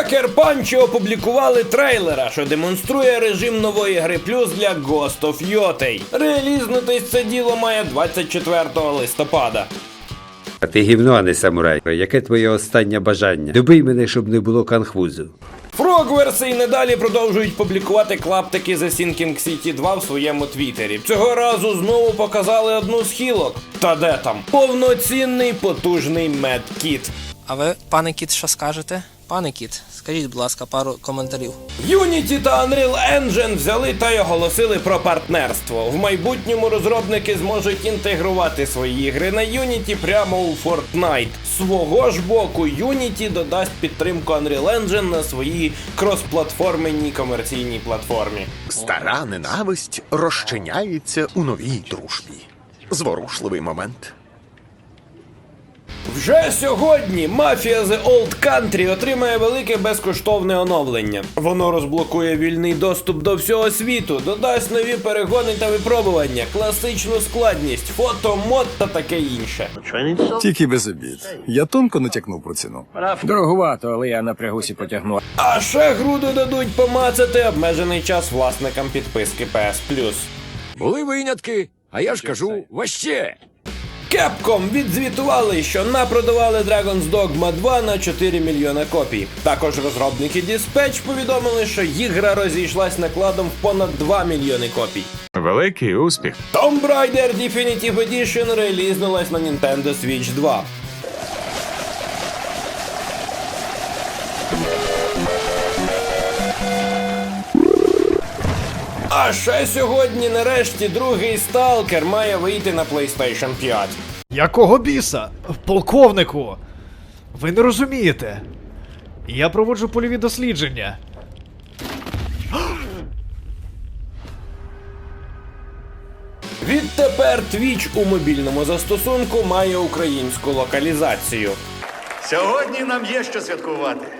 Сокер Панчі опублікували трейлера, що демонструє режим нової гри плюс для Ghost of Yotei. Релізнутись це діло має 24 листопада. А ти гівно, а не самурай. Яке твоє останнє бажання? Добий мене, щоб не було канхузу. Фрогверси й надалі продовжують публікувати клаптики The Sinking City 2 в своєму твіттері. Цього разу знову показали одну з хілок. Та де там? Повноцінний потужний медкіт. А ви, пане кіт, що скажете? Пане кіт, скажіть, будь ласка, пару коментарів. Unity та Unreal Engine взяли та й оголосили про партнерство. В майбутньому розробники зможуть інтегрувати свої ігри на Unity прямо у Fortnite. З Свого ж боку, Unity додасть підтримку Unreal Engine на своїй кросплатформенній комерційній платформі. Стара ненависть розчиняється у новій дружбі. Зворушливий момент. Вже сьогодні Mafia The Old Country отримає велике безкоштовне оновлення. Воно розблокує вільний доступ до всього світу, додасть нові перегони та випробування, класичну складність, фото, мод та таке інше. Тільки без обід. Я тонко натякнув про ціну. Дороговато, але я напрягусь і потягну. А ще гру додадуть помацати обмежений час власникам підписки PS Plus. Були винятки, а я ж кажу, ваще. Capcom відзвітували, що напродавали Dragon's Dogma 2 на 4 мільйона копій. Також розробники Dispatch повідомили, що ігра розійшлась накладом в понад 2 мільйони копій. Великий успіх. Tomb Raider Definitive Edition релізнулась на Nintendo Switch 2. А ще сьогодні, нарешті, другий сталкер має вийти на PlayStation 5. Якого біса? Полковнику? Ви не розумієте. Я проводжу польові дослідження. Відтепер Twitch у мобільному застосунку має українську локалізацію. Сьогодні нам є що святкувати.